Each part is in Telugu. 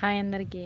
హాయ్ అందరికీ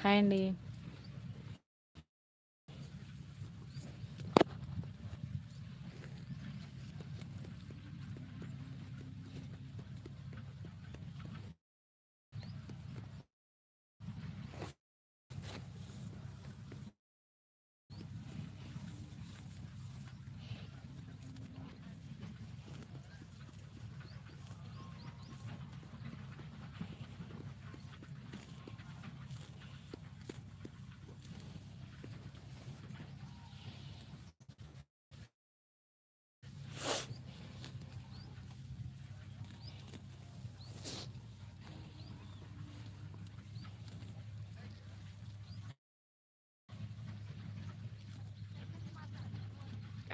హాయ్ అండి.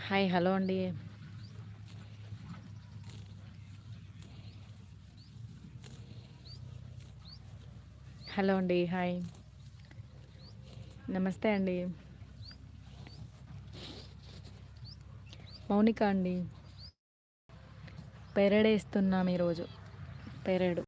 హాయ్ హలో అండి. హలో అండి హాయ్. నమస్తే అండి. మౌనిక అండి. పెరడేస్తున్నాం ఈరోజు. పెరడు.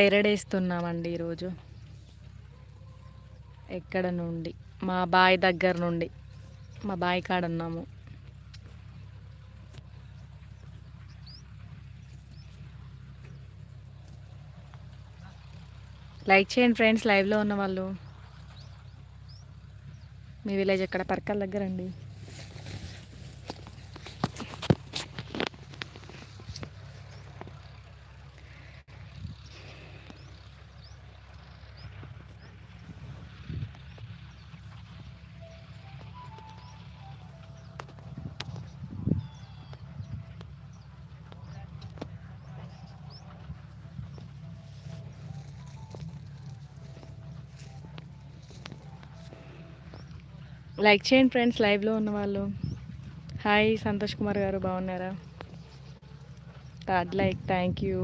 పెరడేస్తున్నామండి ఈరోజు. ఎక్కడ నుండి? మా బాయ్ దగ్గర నుండి. మా బాయ్ కాడ ఉన్నాము. లైక్ చేయండి ఫ్రెండ్స్ లైవ్లో ఉన్న వాళ్ళు. మీ విలేజ్ ఎక్కడ? పర్కల్ దగ్గర లైక్ చేయండి ఫ్రెండ్స్ లైవ్లో ఉన్నవాళ్ళు హాయ్ సంతోష్ కుమార్ గారు బాగున్నారా? థర్డ్ లైక్ థ్యాంక్ యూ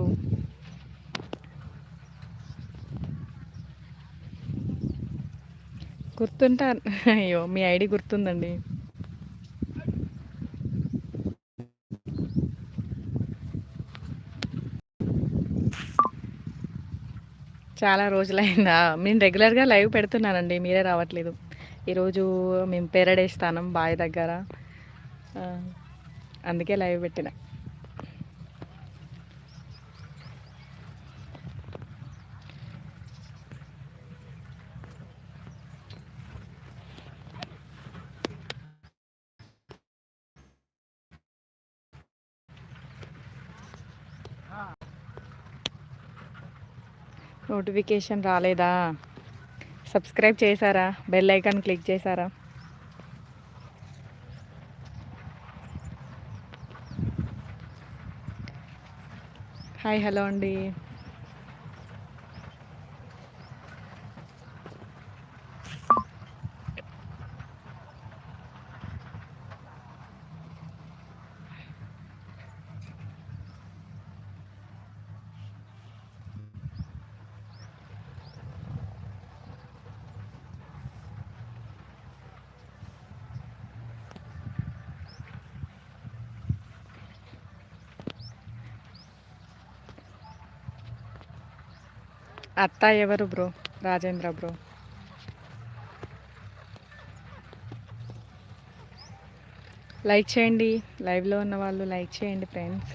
గుర్తుంటా అయ్యో మీ ఐడి గుర్తుందండి. చాలా రోజులైందా? నేను రెగ్యులర్గా లైవ్ పెడుతున్నానండి మీరే రావట్లేదు. ఈరోజు మేము పెరడేస్తానం బావి దగ్గర. అందుకే లైవ్ పెట్టిన. నోటిఫికేషన్ రాలేదా? సబ్స్క్రైబ్ చేశారా? బెల్ ఐకాన్ క్లిక్ చేశారా? హాయ్ హలో అండి. అత్త ఎవరు బ్రో? రాజేంద్ర బ్రో. లైక్ చేయండి. లైవ్లో ఉన్న వాళ్ళు లైక్ చేయండి ఫ్రెండ్స్.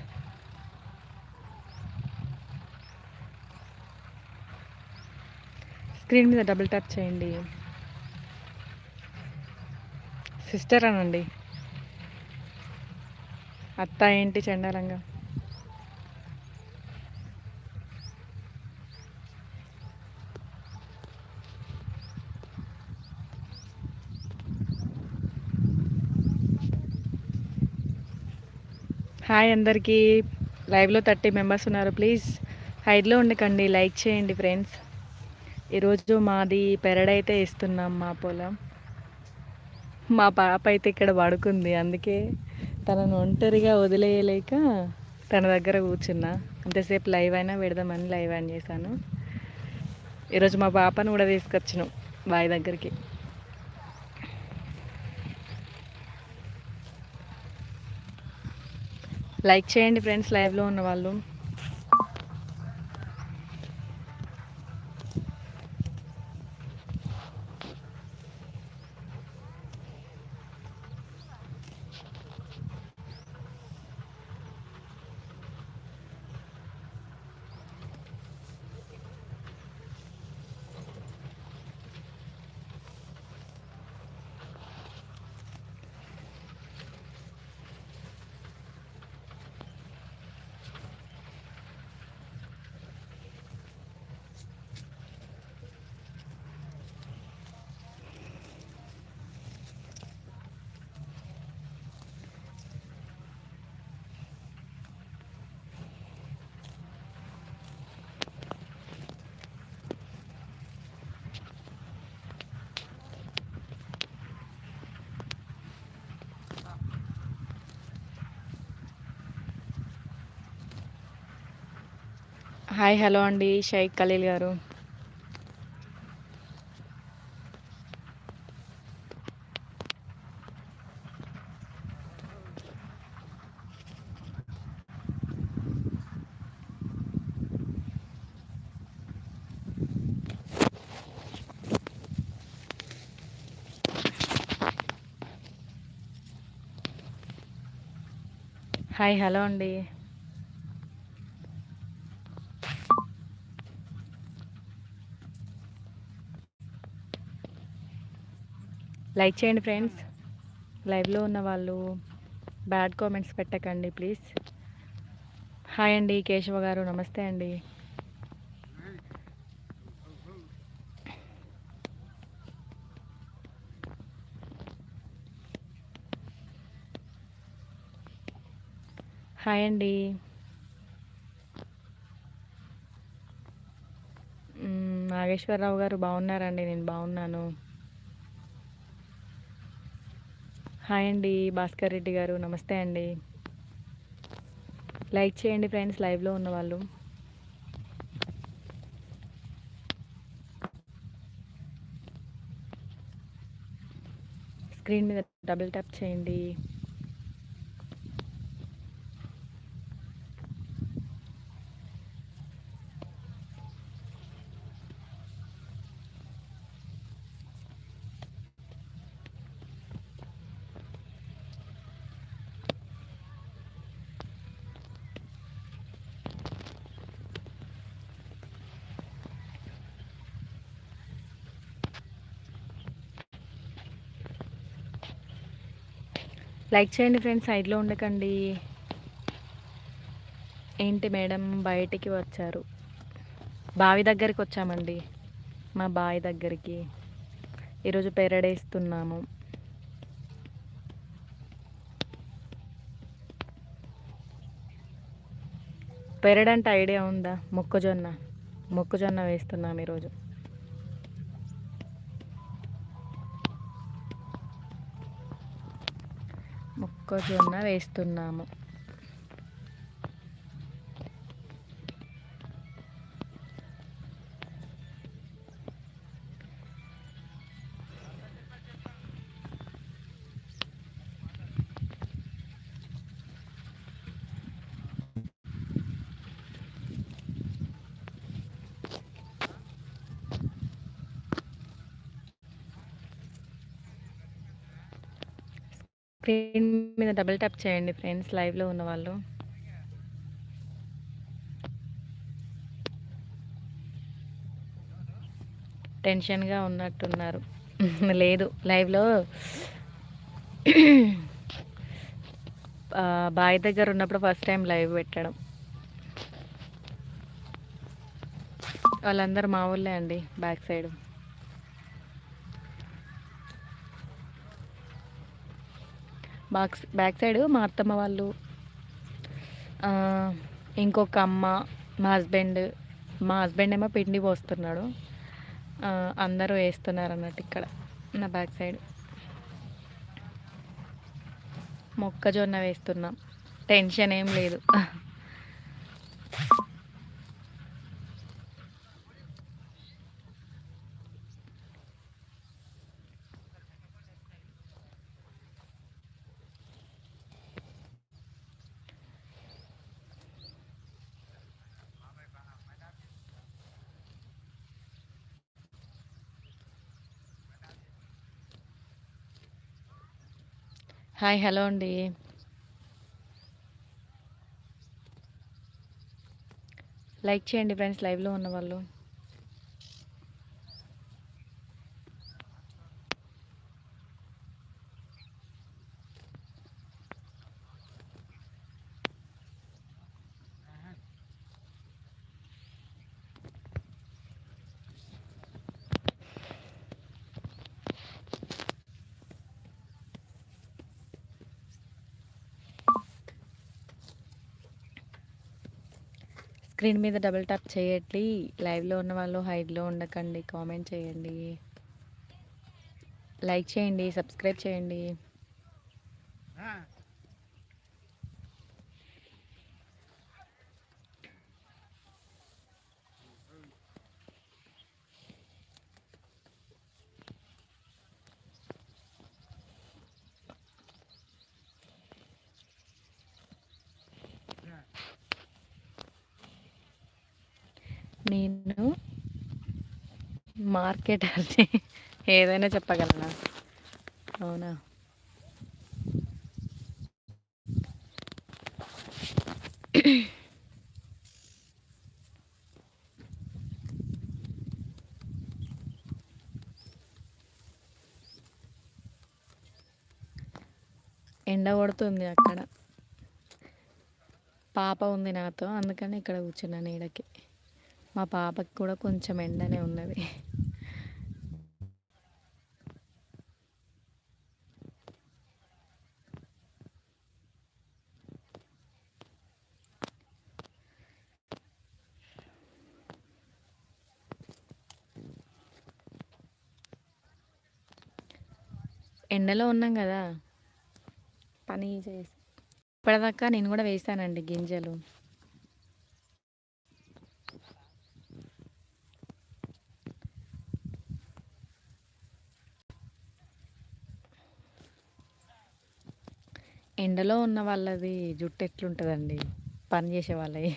స్క్రీన్ మీద డబుల్ ట్యాప్ చేయండి. సిస్టర్ అనండి. అత్త ఏంటి చండాలంగా? హాయ్ అందరికీ. లైవ్లో థర్టీ మెంబర్స్ ఉన్నారు. ప్లీజ్ హైడ్లో ఉండకండి లైక్ చేయండి ఫ్రెండ్స్. ఈరోజు మాది పెరడైతే ఇస్తున్నాం మా పొలం. మా పాప అయితే ఇక్కడ పడుకుంది అందుకే తనను ఒంటరిగా వదిలేయలేక తన దగ్గర కూర్చున్నా. అంతసేపు లైవ్ అయినా పెడదామని లైవ్ ఆన్ చేశాను. ఈరోజు మా పాపను కూడా తీసుకొచ్చినాం బాయ్ దగ్గరికి. లైక్ చేయండి ఫ్రెండ్స్ లైవ్లో ఉన్న వాళ్ళు. హాయ్ హలో అండి. షైక్ ఖలీల్ గారు. హాయ్ హలో అండి. లైక్ చేయండి ఫ్రెండ్స్. లైవ్లో ఉన్న వాళ్ళు బ్యాడ్ కామెంట్స్ పెట్టకండి ప్లీజ్. హాయ్ అండి కేశవ గారు నమస్తే అండి. హాయ్ అండి. నాగేశ్వరరావు గారు బాగున్నారండి నేను బాగున్నాను. హాయ్ అండి భాస్కర్ రెడ్డి గారు. నమస్తే అండి. లైక్ చేయండి ఫ్రెండ్స్ లైవ్లో ఉన్నవాళ్ళు స్క్రీన్ మీద డబుల్ ట్యాప్ చేయండి. లైక్ చేయండి ఫ్రెండ్స్ సైడ్లో ఉండకండి. ఏంటి మేడం బయటికి వచ్చారు? బావి దగ్గరికి వచ్చామండి. మా బావి దగ్గరికి. ఈరోజు పెరడేస్తున్నాము పెరడంటే ఐడియా ఉందా? మొక్కజొన్న. మొక్కజొన్న వేస్తున్నాము ఈరోజు. మొక్కజొన్న వేస్తున్నాము. స్క్రీన్ మీద డబుల్ ట్యాప్ చేయండి ఫ్రెండ్స్ లైవ్లో ఉన్న వాళ్ళు. టెన్షన్గా ఉన్నట్టున్నారు. లేదు లైవ్లో బాయ్ దగ్గర ఉన్నప్పుడు ఫస్ట్ టైం లైవ్ పెట్టడం. వాళ్ళందరూ మా ఊళ్ళే అండి back side box back side మా అత్తమ్మ వాళ్ళు ఇంకొక అమ్మ మా హస్బెండ్ మా హస్బెండ్ ఏమో పిండి పోస్తున్నాడు. అందరూ వేస్తున్నారు అన్నట్టు ఇక్కడ నా బ్యాక్ సైడ్. మొక్కజొన్న వేస్తున్నాం. టెన్షన్ ఏం లేదు. హాయ్ హలో అండి. లైక్ చేయండి ఫ్రెండ్స్ లైవ్లో ఉన్న స్క్రీన్ మీద డబుల్ ట్యాప్ చేయండి. లైవ్లో ఉన్న వాళ్ళు హైడ్లో ఉండకండి. కామెంట్ చేయండి. లైక్ చేయండి. సబ్స్క్రైబ్ చేయండి. నేను మార్కెట్ అంటే ఏదైనా చెప్పగలనా? అవునా? ఎండ కొడుతుంది అక్కడ. పాప ఉంది నాతో అందుకని ఇక్కడ కూర్చున్నాను ఈడకి మా పాపకి కూడా కొంచెం ఎండనే ఉన్నది. ఎండలో ఉన్నాం కదా? పని చేసి ఇప్పటిదాకా నేను కూడా వేసానండి గింజలు. ఎండలో ఉన్న వాళ్ళది జుట్టు ఎట్లుంటుందండి? పని చేసే వాళ్ళవి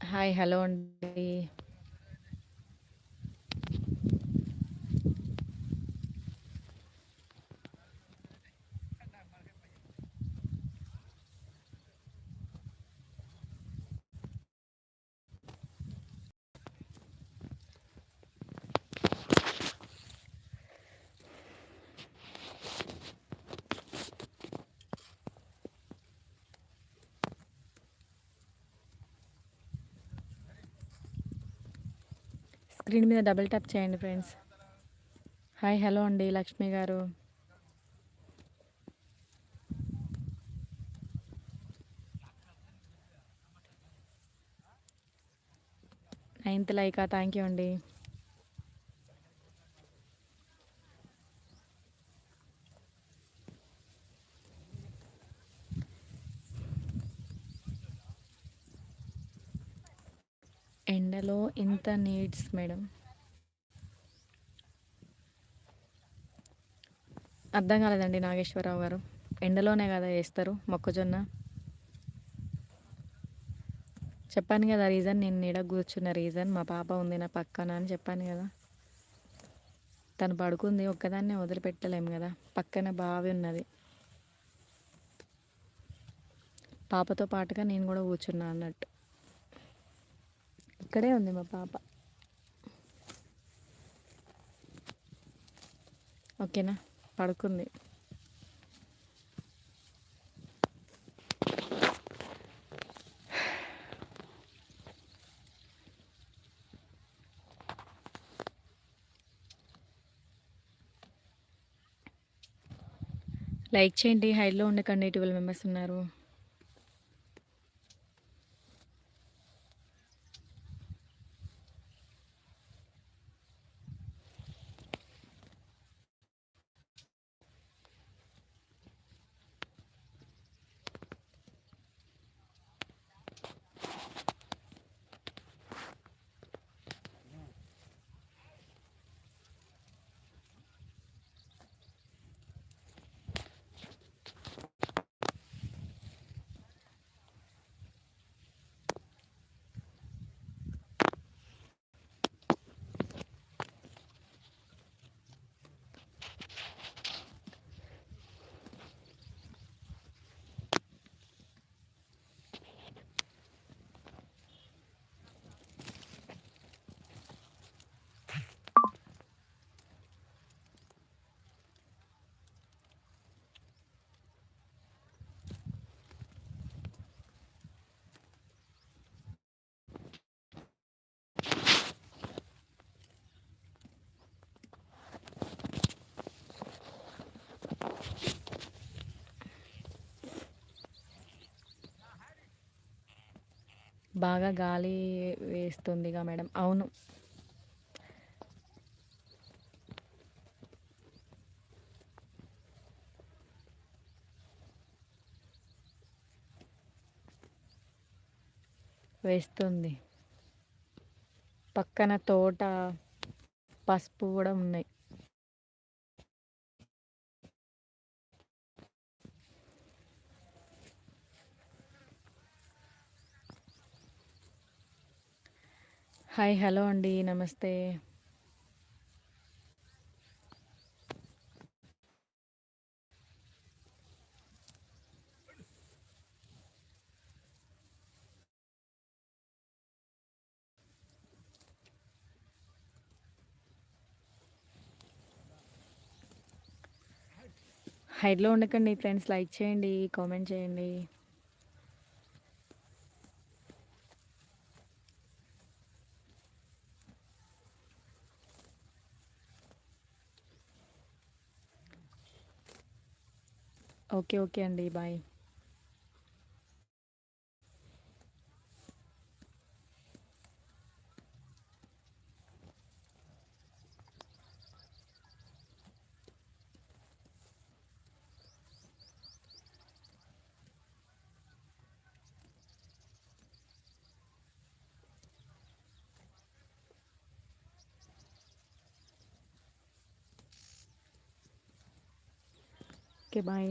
హాయ్ హలో అండి. స్క్రీన్ మీద డబుల్ ట్యాప్ చేయండి ఫ్రెండ్స్. హాయ్ హలో అండి లక్ష్మి గారు. నైన్త్ లైకా థ్యాంక్ యూ అండి ఎండలో నీడ్స్ మేడం అర్థం కాలేదండి నాగేశ్వరరావు గారు. ఎండలోనే కదా వేస్తారు మొక్కజొన్న. చెప్పాను కదా రీజన్ నేను నీడ కూర్చున్న రీజన్ మా పాప ఉంది నా పక్కన అని చెప్పాను కదా. తను పడుకుంది ఒక్కదాన్నే వదిలిపెట్టలేము కదా. పక్కన బావి ఉన్నది. పాపతో పాటుగా నేను కూడా కూర్చున్నా అన్నట్టు. ఇక్కడే ఉంది మా పాప. ఓకేనా? పడుకుంది. లైక్ చేయండి హైలో ఉండకండి ట్వెల్వ్ మెంబర్స్ ఉన్నారు. బాగా గాలి వేస్తుందిగా మేడం. అవును. వేస్తుంది. పక్కన తోట పసుపు కూడా ఉన్నాయి. హాయ్ హలో అండి నమస్తే. హైడ్లో ఉండకండి ఫ్రెండ్స్. లైక్ చేయండి కామెంట్ చేయండి. ఓకే ఓకే అండి బాయ్. Okay bye.